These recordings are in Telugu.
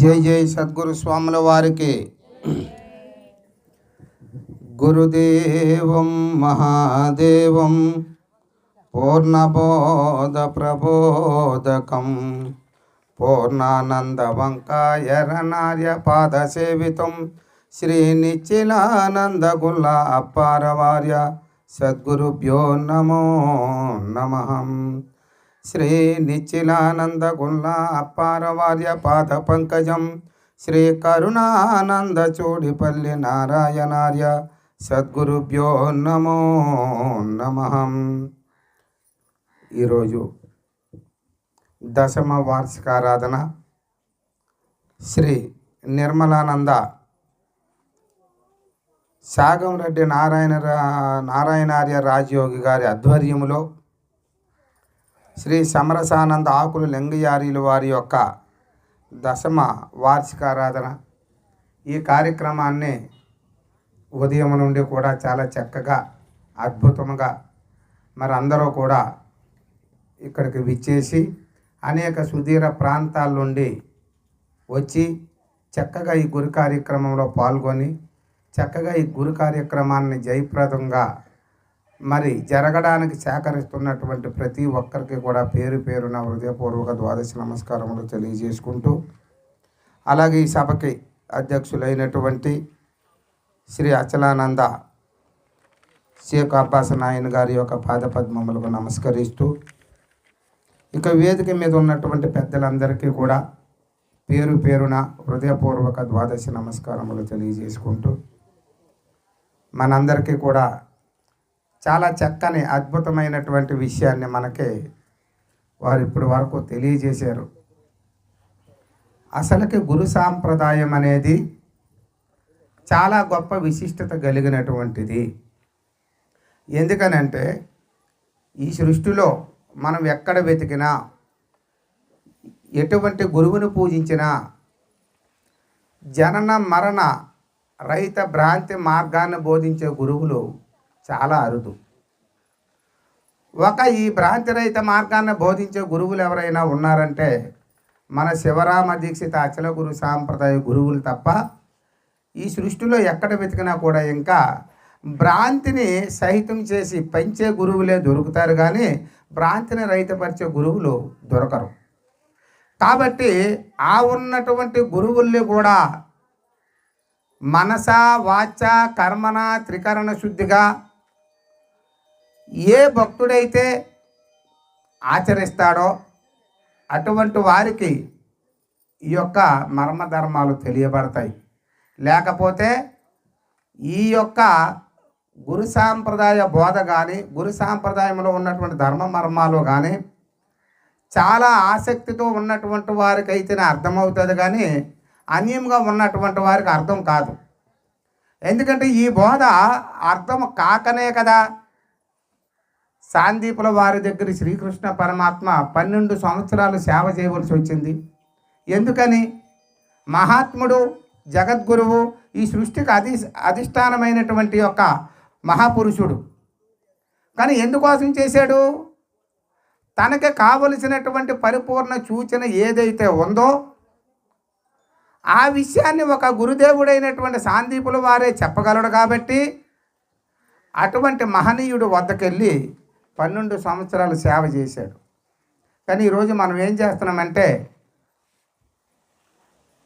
జై జై సద్గురు స్వాముల వారికి. గురుదేవం మహాదేవం పూర్ణబోధ ప్రబోధకం. పూర్ణానందవంకాయరణార్య పాద సేవితం. శ్రీ నిచ్చిలానంద గుల్ల అప్పారవార్య సద్గురుభ్యో నమో నమః. శ్రీ నిచ్చిలానంద గుల్ల అప్పారవార్య పాద పంకజం శ్రీ కరుణానంద చోడిపల్లి నారాయణార్య సద్గురుభ్యో నమో నమహం ఈరోజు దశమ వార్షికారాధన శ్రీ నిర్మలానంద సాగం రెడ్డి నారాయణ రా- నారాయణార్య రాజయోగి గారి ఆధ్వర్యంలో శ్రీ సమరసానంద ఆకులు లింగయారీలు వారి యొక్క దశమ వార్షికారాధన. ఈ కార్యక్రమాన్ని ఉదయం నుండి కూడా చాలా చక్కగా అద్భుతంగా మరి అందరూ కూడా ఇక్కడికి విచ్చేసి అనేక సుదీర ప్రాంతాల నుండి వచ్చి చక్కగా ఈ గురు కార్యక్రమంలో పాల్గొని చక్కగా ఈ గురు కార్యక్రమాన్ని జయప్రదంగా మరి జరగడానికి సేకరిస్తున్నటువంటి ప్రతి ఒక్కరికి కూడా పేరు పేరున హృదయపూర్వక ద్వాదశ నమస్కారములు తెలియజేసుకుంటూ అలాగే ఈ సభకి అధ్యక్షులైనటువంటి శ్రీ అచలానంద షేక్ అబ్బాస్ నాయన్ గారి యొక్క పాదపద్మములకు నమస్కరిస్తూ ఇక వేదిక మీద ఉన్నటువంటి పెద్దలందరికీ కూడా పేరు పేరున హృదయపూర్వక ద్వాదశ నమస్కారములు తెలియజేసుకుంటూ మనందరికీ కూడా చాలా చక్కని అద్భుతమైనటువంటి విషయాన్ని మనకి వారు ఇప్పటి వరకు తెలియజేశారు. అసలుకి గురు సాంప్రదాయం అనేది చాలా గొప్ప విశిష్టత కలిగినటువంటిది. ఎందుకనంటే ఈ సృష్టిలో మనం ఎక్కడ వెతికినా ఎటువంటి గురువును పూజించినా జనన మరణ రైత భ్రాంతి మార్గాన్ని బోధించే గురువులు చాలా అరుదు. ఒక ఈ భ్రాంతి రహిత మార్గాన్ని బోధించే గురువులు ఎవరైనా ఉన్నారంటే మన శివరామ దీక్షిత అచల గురు సాంప్రదాయ గురువులు తప్ప ఈ సృష్టిలో ఎక్కడ వెతికినా కూడా ఇంకా భ్రాంతిని సహితం చేసి పెంచే గురువులే దొరుకుతారు కానీ భ్రాంతిని రహితపరిచే గురువులు దొరకరు. కాబట్టి ఆ ఉన్నటువంటి గురువుల్ని కూడా మనస వాచ కర్మన త్రికరణ శుద్ధిగా ఏ భక్తుడైతే ఆచరిస్తాడో అటువంటి వారికి ఈ యొక్క మర్మధర్మాలు తెలియబడతాయి. లేకపోతే ఈ యొక్క గురు సాంప్రదాయ బోధ కానీ గురు సాంప్రదాయంలో ఉన్నటువంటి ధర్మ మర్మాలు కానీ చాలా ఆసక్తితో ఉన్నటువంటి వారికి అయితేనే అర్థమవుతుంది కానీ అన్యంగా ఉన్నటువంటి వారికి అర్థం కాదు. ఎందుకంటే ఈ బోధ అర్థం కాకనే కదా. సాందీపుల వారి దగ్గర శ్రీకృష్ణ పరమాత్మ పన్నెండు సంవత్సరాలు సేవ చేయవలసి వచ్చింది. ఎందుకని? మహాత్ముడు జగద్గురువు ఈ సృష్టికి అధి అధిష్టానమైనటువంటి యొక్క మహాపురుషుడు. కానీ ఎందుకోసం చేశాడు? తనకి కావలసినటువంటి పరిపూర్ణ సూచన ఏదైతే ఉందో ఆ విషయాన్ని ఒక గురుదేవుడైనటువంటి సాందీపుల వారే చెప్పగలడు కాబట్టి అటువంటి మహనీయుడు వద్దకెళ్ళి పన్నెండు సంవత్సరాలు సేవ చేశాడు. కానీ ఈరోజు మనం ఏం చేస్తున్నామంటే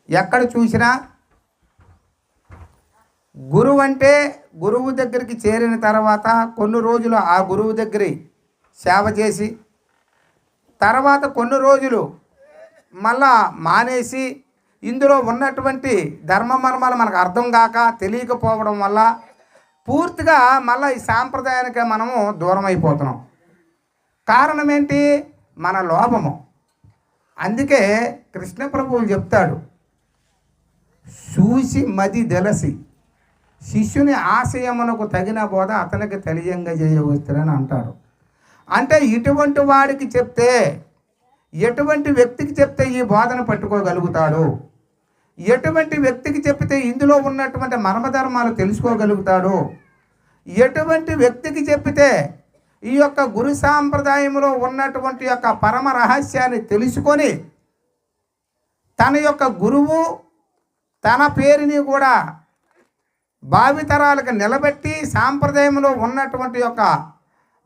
ఎక్కడ చూసినా గురువు అంటే గురువు దగ్గరికి చేరిన తర్వాత కొన్ని రోజులు ఆ గురువు దగ్గర సేవ చేసి తర్వాత కొన్ని రోజులు మళ్ళా మానేసి ఇందులో ఉన్నటువంటి ధర్మ మర్మాలు మనకు అర్థం కాక తెలియకపోవడం వల్ల పూర్తిగా మళ్ళీ ఈ సాంప్రదాయానికి మనము దూరం అయిపోతున్నాం కారణం ఏంటి మన లోపము. అందుకే కృష్ణ ప్రభువులు చెప్తాడు చూసి మది దెలసి శిష్యుని ఆశయమునకు తగిన బోధ అతనికి తెలియంగా చేయవచ్చునని అంటాడు. అంటే ఇటువంటి వాడికి చెప్తే ఎటువంటి వ్యక్తికి చెప్తే ఈ బోధన పట్టుకోగలుగుతాడు? ఎటువంటి వ్యక్తికి చెప్తే ఇందులో ఉన్నటువంటి మర్మధర్మాలు తెలుసుకోగలుగుతాడు? ఎటువంటి వ్యక్తికి చెప్తే ఈ యొక్క గురు సాంప్రదాయంలో ఉన్నటువంటి యొక్క పరమ రహస్యాన్ని తెలుసుకొని తన యొక్క గురువు తన పేరుని కూడా భావితరాలకు నిలబెట్టి సాంప్రదాయంలో ఉన్నటువంటి యొక్క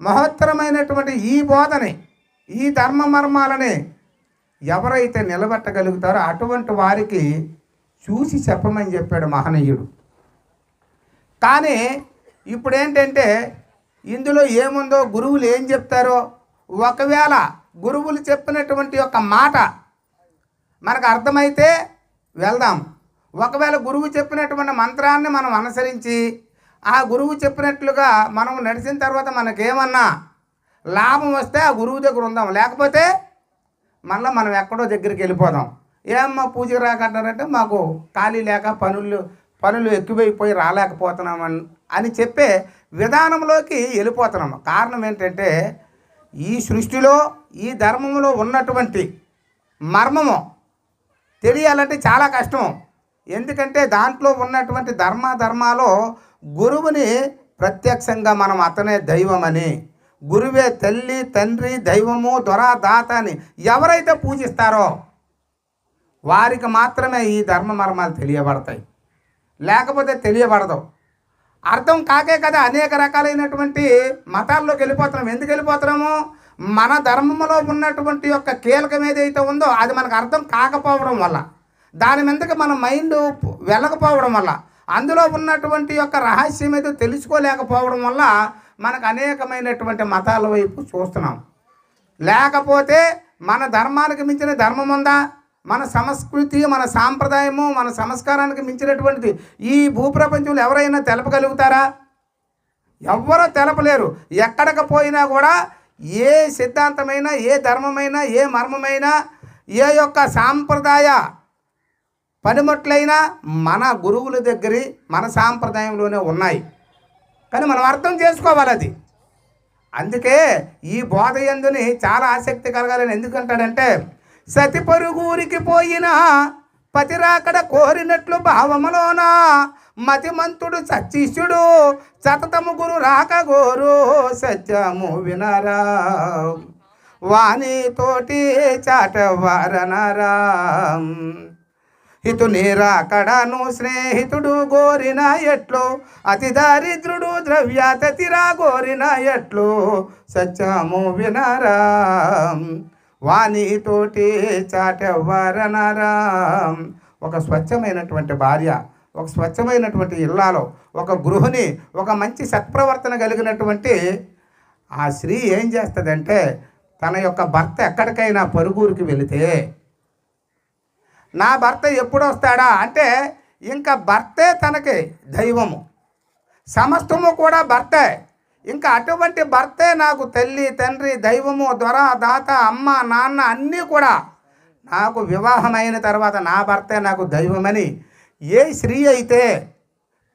మహత్తరమైనటువంటి ఈ బోధని ఈ ధర్మ మర్మాలని ఎవరైతే నిలబెట్టగలుగుతారో అటువంటి వారికి చూసి చెప్పమని చెప్పాడు మహనీయుడు. కానీ ఇప్పుడు ఏంటంటే ఇందులో ఏముందో గురువులు ఏం చెప్తారో ఒకవేళ గురువులు చెప్పినటువంటి యొక్క మాట మనకు అర్థమైతే వెళ్దాం. ఒకవేళ గురువు చెప్పినటువంటి మంత్రాన్ని మనం అనుసరించి ఆ గురువు చెప్పినట్లుగా మనం నడిచిన తర్వాత మనకేమన్నా లాభం వస్తే ఆ గురువు దగ్గర ఉందాం. లేకపోతే మళ్ళీ మనం ఎక్కడో దగ్గరికి వెళ్ళిపోదాం. ఏమ్మా పూజకి రాకంటారంటే మాకు ఖాళీ లేక పనులు పనులు ఎక్కువైపోయి రాలేకపోతున్నామని అని చెప్పే విధానంలోకి వెళ్ళిపోతున్నాము కారణం ఏంటంటే ఈ సృష్టిలో ఈ ధర్మంలో ఉన్నటువంటి మర్మము తెలియాలంటే చాలా కష్టం. ఎందుకంటే దాంట్లో ఉన్నటువంటి ధర్మ ధర్మాలో గురువుని ప్రత్యక్షంగా మనం అతనే దైవమని గురువే తల్లి తండ్రి దైవము దొర దాత అని ఎవరైతే పూజిస్తారో వారికి మాత్రమే ఈ ధర్మ మర్మాలు తెలియబడతాయి. లేకపోతే తెలియబడదు. అర్థం కాకే కదా అనేక రకాలైనటువంటి మతాల్లోకి వెళ్ళిపోతున్నాం. ఎందుకు వెళ్ళిపోతున్నాము? మన ధర్మంలో ఉన్నటువంటి యొక్క కీలకం ఏదైతే ఉందో అది మనకు అర్థం కాకపోవడం వల్ల. దాని మీదకి మన మైండ్ వెళ్ళకపోవడం వల్ల. అందులో ఉన్నటువంటి యొక్క రహస్యం ఏదో తెలుసుకోలేకపోవడం వల్ల మనకు అనేకమైనటువంటి మతాల వైపు చూస్తున్నాం. లేకపోతే మన ధర్మానికి మించిన ధర్మం ఉందా? మన సంస్కృతి మన సాంప్రదాయము మన సంస్కారానికి మించినటువంటిది. ఈ భూప్రపంచంలో ఎవరైనా తెలపగలుగుతారా? ఎవ్వరూ తెలపలేరు. ఎక్కడికి పోయినా కూడా ఏ సిద్ధాంతమైనా ఏ ధర్మమైనా ఏ మర్మమైనా ఏ యొక్క సాంప్రదాయ పనిముట్లైనా మన గురువుల దగ్గర మన సాంప్రదాయంలోనే ఉన్నాయి. కానీ మనం అర్థం చేసుకోవాలి అది. అందుకే ఈ బోధ ఎందుని చాలా ఆసక్తి కలగాలని ఎందుకంటాడంటే సతి పరుగురికి పోయిన పతిరాకడ కోరినట్లు భావములోన మతిమంతుడు సచ్చిష్యుడు సతతము గురు రాక గోరు సత్యము వినరా. వాణితోటి చాటవారనరా హితు నీరాకడను స్నేహితుడు గోరిన ఎట్లు అతి దారిద్రుడు ద్రవ్యాతతిరా గోరిన ఎట్లు సత్యము వినరా. వాణితోటి చాటెవ్వరనరా. ఒక స్వచ్ఛమైనటువంటి భార్య ఒక స్వచ్ఛమైనటువంటి ఇల్లాలో ఒక గృహిణి ఒక మంచి సత్ప్రవర్తన కలిగినటువంటి ఆ స్త్రీ ఏం చేస్తుందంటే తన యొక్క భర్త ఎక్కడికైనా పరుగురికి వెళితే నా భర్త ఎప్పుడు వస్తాడా అంటే ఇంకా భర్తే తనకి దైవము. సమస్తము కూడా భర్తే. ఇంకా అటువంటి భర్తే నాకు తల్లి తండ్రి దైవము దొర దాత అమ్మ నాన్న అన్నీ కూడా నాకు వివాహం అయిన తర్వాత నా భర్తే నాకు దైవమని ఏ స్త్రీ అయితే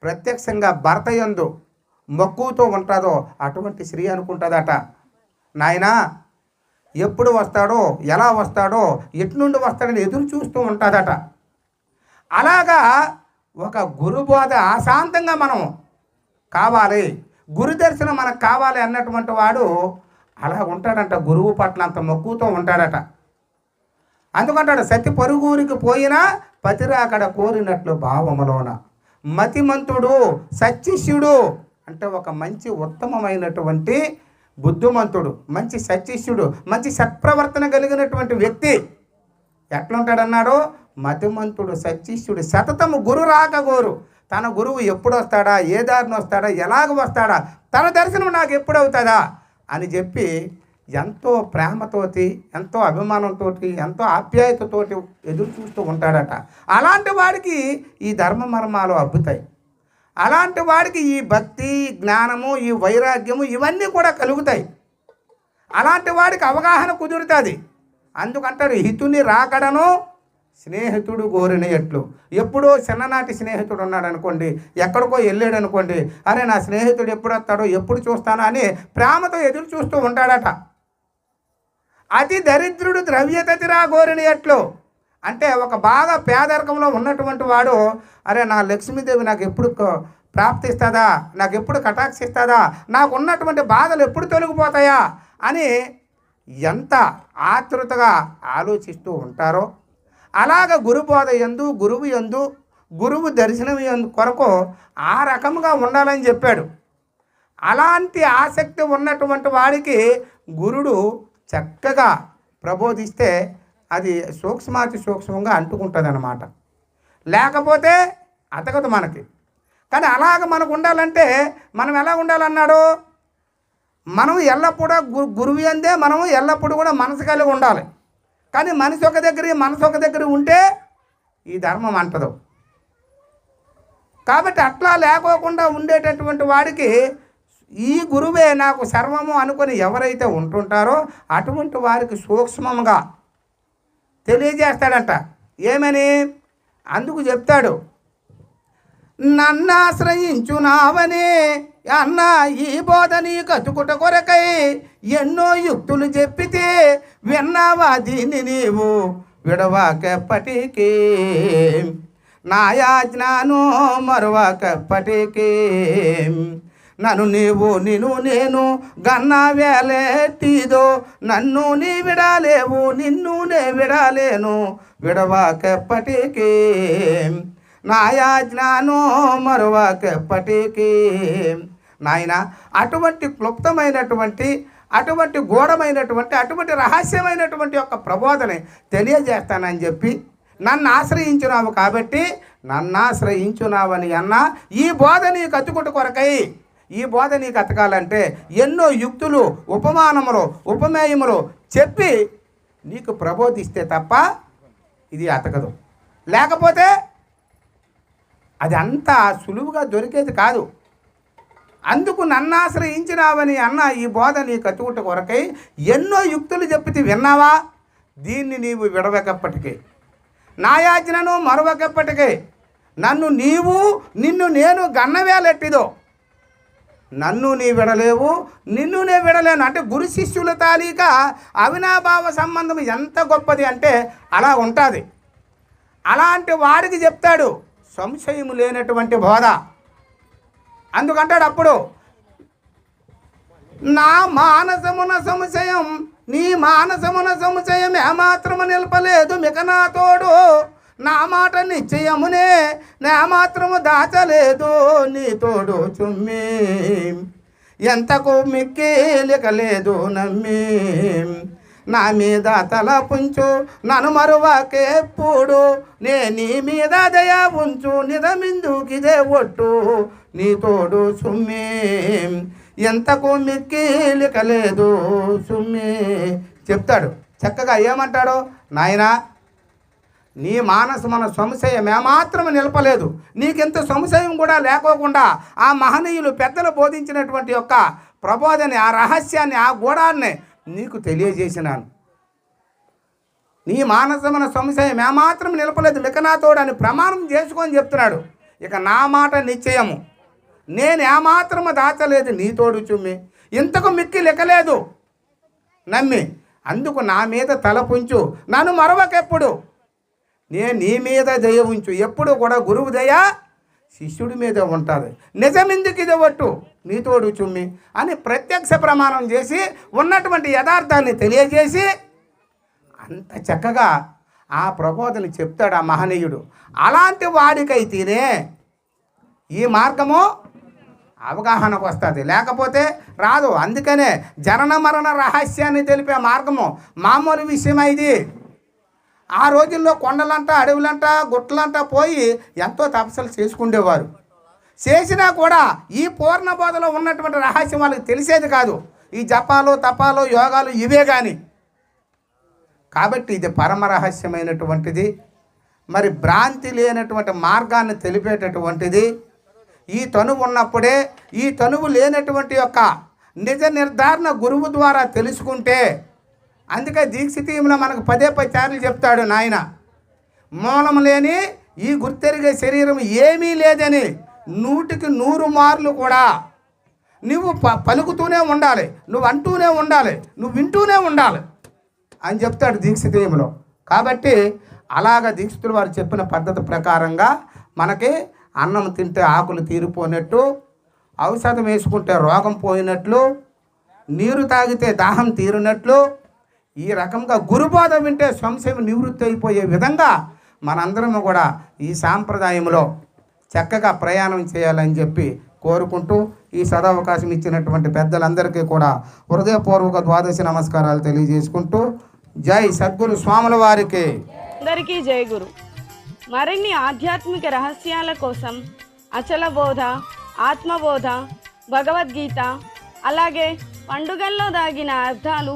ప్రత్యక్షంగా భర్త యందు మక్కువతో ఉంటుందో అటువంటి స్త్రీ అనుకుంటుందట నాయనా ఎప్పుడు వస్తాడో ఎలా వస్తాడో ఎటు నుండి వస్తాడని ఎదురు చూస్తూ ఉంటుందట అలాగా ఒక గురుబోధ అశాంతంగా మనం కావాలి. గురు దర్శనం మనకు కావాలి అన్నటువంటి వాడు అలా ఉంటాడంట గురువు పట్ల అంత మక్కువతో ఉంటాడట. అందుకంటాడు సతి పరుగురికి పోయినా పతిరాకడ కోరినట్లు భావములోన. మతిమంతుడు సత్యశిష్యుడు అంటే ఒక మంచి ఉత్తమమైనటువంటి బుద్ధిమంతుడు మంచి సత్యశిష్యుడు మంచి సత్ప్రవర్తన కలిగినటువంటి వ్యక్తి. ఎట్లుంటాడన్నాడు? మతిమంతుడు సత్యశిష్యుడు సతతము గురు రాక గోరు తన గురువు ఎప్పుడు వస్తాడా? ఏ దారిని వస్తాడా? ఎలాగ వస్తాడా? తన దర్శనం నాకు ఎప్పుడు అవుతుందా? అని చెప్పి ఎంతో ప్రేమతోటి ఎంతో అభిమానంతో ఎంతో ఆప్యాయతతోటి ఎదురు చూస్తూ ఉంటాడట. అలాంటి వాడికి ఈ ధర్మ మర్మాలు అబ్బుతాయి. అలాంటి వాడికి ఈ భక్తి జ్ఞానము ఈ వైరాగ్యము ఇవన్నీ కూడా కలుగుతాయి. అలాంటి వాడికి అవగాహన కుదురుతుంది. అందుకంటారు హితుని రాకడను స్నేహితుడు గోరిన ఎట్లు. ఎప్పుడో చిన్ననాటి స్నేహితుడు ఉన్నాడు అనుకోండి ఎక్కడికో వెళ్ళాడు అనుకోండి అరే నా స్నేహితుడు ఎప్పుడు వస్తాడో ఎప్పుడు చూస్తానో అని ప్రేమతో ఎదురు చూస్తూ ఉంటాడట. అతి దరిద్రుడు ద్రవ్యతతిరా గోరిన ఎట్లు. అంటే ఒక బాగా పేదరికంలో ఉన్నటువంటి వాడు అరే నా లక్ష్మీదేవి నాకు ఎప్పుడు ప్రాప్తిస్తుందా? నాకు ఎప్పుడు కటాక్షిస్తుందా? నాకు ఉన్నటువంటి బాధలు ఎప్పుడు తొలగిపోతాయా? అని ఎంత ఆతృతగా ఆలోచిస్తూ ఉంటారో అలాగ గురుబోధ ఎందు గురువు ఎందు గురువు దర్శనం ఎందు కొరకు ఆ రకముగా ఉండాలని చెప్పాడు. అలాంటి ఆసక్తి ఉన్నటువంటి వాడికి గురుడు చక్కగా ప్రబోధిస్తే అది సూక్ష్మాతి సూక్ష్మంగా అంటుకుంటుంది అనమాట లేకపోతే అతగదు మనకి. కానీ అలాగ మనకు ఉండాలంటే మనం ఎలా ఉండాలన్నాడు? మనం ఎల్లప్పుడూ గురువు అందే మనం ఎల్లప్పుడూ కూడా మనసు కలిగి ఉండాలి. కానీ మనిషి ఒక దగ్గర మనసు ఒక దగ్గర ఉంటే ఈ ధర్మం అంటదు. కాబట్టి అట్లా లేకోకుండా ఉండేటటువంటి వాడికి ఈ గురువే నాకు సర్వము అనుకొని ఎవరైతే ఉంటుంటారో అటువంటి వారికి సూక్ష్మంగా తెలియజేస్తాడంట. ఏమని? అందుకు చెప్తాడు. నన్నాశ్రయించునావనే అన్న ఈ బోధ నీ కతుకుట కొరకై ఎన్నో యుక్తులు చెప్పితే విన్నావా దీన్ని నీవు? విడవాకెప్పటికీ. నా మరువాకెప్పటికీ. నన్ను నీవు నిను నేను గన్నా వేలేటిదో నన్ను నీ విడాలేవు నిన్ను నే విడాలేను. విడవాకెప్పటికీ. నాయా జ్ఞానో మరొకప్పటికీ నాయన అటువంటి క్లుప్తమైనటువంటి అటువంటి గూఢమైనటువంటి అటువంటి రహస్యమైనటువంటి యొక్క ప్రబోధని తెలియజేస్తానని చెప్పి నన్ను ఆశ్రయించున్నావు కాబట్టి నన్ను ఆశ్రయించున్నావని అన్న ఈ బోధ నీకు అతుకుట కొరకై ఈ బోధ నీకు అతకాలంటే ఎన్నో యుక్తులు ఉపమానములు ఉపమేయములు చెప్పి నీకు ప్రబోధిస్తే తప్ప ఇది అతకదు. లేకపోతే అది అంత సులువుగా దొరికేది కాదు. అందుకు నన్ను ఆశ్రయించినావని అన్న ఈ బోధ నీ కట్టుకుంట కొరకై ఎన్నో యుక్తులు చెప్పితే విన్నావా? దీన్ని నీవు విడవకప్పటికే. నా యాజ్ఞను మరవకప్పటికే. నన్ను నీవు నిన్ను నేను గన్నవేలెట్టిదో నన్ను నీ విడలేవు నిన్ను నే విడలేను. అంటే గురు శిష్యుల తాలీక అవినాభావ సంబంధం ఎంత గొప్పది అంటే అలా ఉంటుంది. అలాంటి వాడికి చెప్తాడు సంశయము లేనటువంటి బోధ. అందుకంటాడు అప్పుడు నా మానసమున సంశయం నీ మానసమున సంశయం ఏమాత్రము నిలపలేదు మిక నా తోడు నా మాట నిశ్చయమునే నా మాత్రము దాచలేదు నీ తోడు చుమ్మి. ఎంతకు మిక్కి నమ్మి. నా మీద తల పుంచు నన్ను మరువకేప్పుడు నే నీ మీద దయ ఉంచు నిజమిందుకిదే ఒట్టు. నీ తోడు సుమ్మి ఎంతకు మిక్కిలికలేదు సుమ్మి. చెప్తాడు. చక్కగా ఏమంటాడు? నాయనా నీ మానసు మన సంశయం ఏమాత్రం నిలపలేదు. నీకెంత సంశయం కూడా లేకోకుండా ఆ మహనీయులు పెద్దలు బోధించినటువంటి యొక్క ప్రబోధని ఆ రహస్యాన్ని ఆ గూఢాన్ని నీకు తెలియజేసినాను. నీ మానసమైన సంశయం ఏమాత్రం నిలపలేదు. మికనాథోడు అని ప్రమాణం చేసుకొని చెప్తున్నాడు. ఇక నా మాట నిశ్చయము. నేను ఏమాత్రము దాచలేదు నీ తోడు చుమ్మి. ఇంతకు మిక్కి లెక్కలేదు నమ్మి. అందుకు నా మీద తలపుంచు నన్ను మరవకెప్పుడు? నేను నీ మీద దయ ఉంచు. ఎప్పుడు కూడా గురువు దయ శిష్యుడి మీద ఉంటుంది నిజమెందుకు ఇది ఒట్టు? నీతోడు చుమ్మి అని ప్రత్యక్ష ప్రమాణం చేసి ఉన్నటువంటి యథార్థాన్ని తెలియజేసి అంత చక్కగా ఆ ప్రబోధన చెప్తాడు ఆ మహనీయుడు. అలాంటి వాడికైతేనే ఈ మార్గము అవగాహనకు వస్తుంది. లేకపోతే రాదు. అందుకనే జనన మరణ రహస్యాన్ని తెలిపే మార్గము మామూలు విషయం ఇది ఆ రోజుల్లో కొండలంట అడవులంట గుట్టలంట పోయి ఎంతో తపస్సులు చేసుకుండేవారు. చేసినా కూడా ఈ పూర్ణ బోధలో ఉన్నటువంటి రహస్యం వాళ్ళకి తెలిసేది కాదు. ఈ జపాలు తపాలు యోగాలు ఇవే కానీ కాబట్టి ఇది పరమ రహస్యమైనటువంటిది. మరి భ్రాంతి లేనటువంటి మార్గాన్ని తెలిపేటటువంటిది. ఈ తనువు ఉన్నప్పుడే ఈ తనువు లేనటువంటి యొక్క నిజ నిర్ధారణ గురువు ద్వారా తెలుసుకుంటే అందుకే దీక్షితీయంలో మనకు పదే పది సార్లు చెప్తాడు నాయన. మూలం లేని ఈ గుర్తెరిగే శరీరం ఏమీ లేదని నూటికి నూరు మార్లు కూడా నువ్వు ప పలుకుతూనే ఉండాలి. నువ్వు అంటూనే ఉండాలి. నువ్వు వింటూనే ఉండాలి అని చెప్తాడు దీక్షితీయంలో కాబట్టి అలాగ దీక్షితులు వారు చెప్పిన పద్ధతి ప్రకారంగా మనకి అన్నం తింటే ఆకులు తీరిపోయినట్టు ఔషధం వేసుకుంటే రోగం పోయినట్లు నీరు తాగితే దాహం తీరినట్లు ఈ రకంగా గురుబోధ వింటే సంశయం నివృత్తి అయిపోయే విధంగా మనందరము కూడా ఈ సాంప్రదాయంలో చక్కగా ప్రయాణం చేయాలని చెప్పి కోరుకుంటూ ఈ సదావకాశం ఇచ్చినటువంటి పెద్దలందరికీ కూడా హృదయపూర్వక ద్వాదశి నమస్కారాలు తెలియజేసుకుంటూ జై సద్గురు స్వాముల వారికి. అందరికీ జై గురు. మరిన్ని ఆధ్యాత్మిక రహస్యాల కోసం అచల బోధ ఆత్మబోధ భగవద్గీత అలాగే పండుగల్లో దాగిన అర్థాలు